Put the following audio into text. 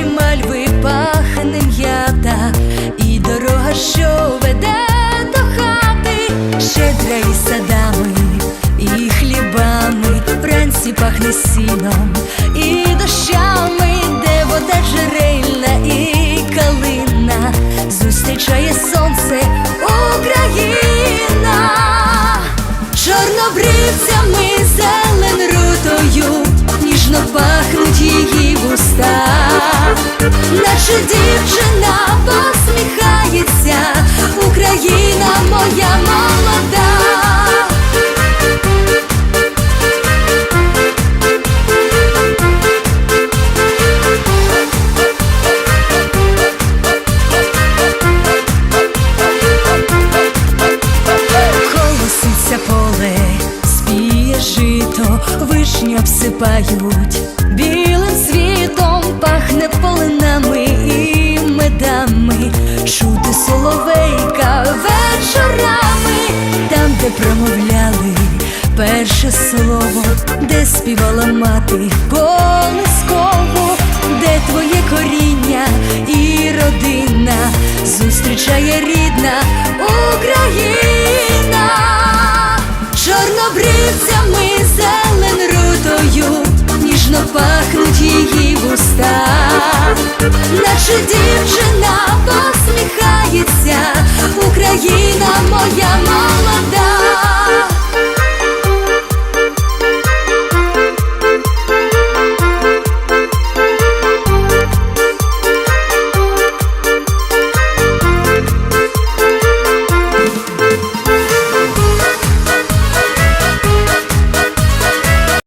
Квітучі мальви пахне м'ята, і дорога, що веде до хати, щедра і садами, і хлібами, вранці пахне сіном Україна моя молода. Колоситься поле, обсипають перше слово, де співала мати? Колисково, де твоє коріння? І родина зустрічає рідна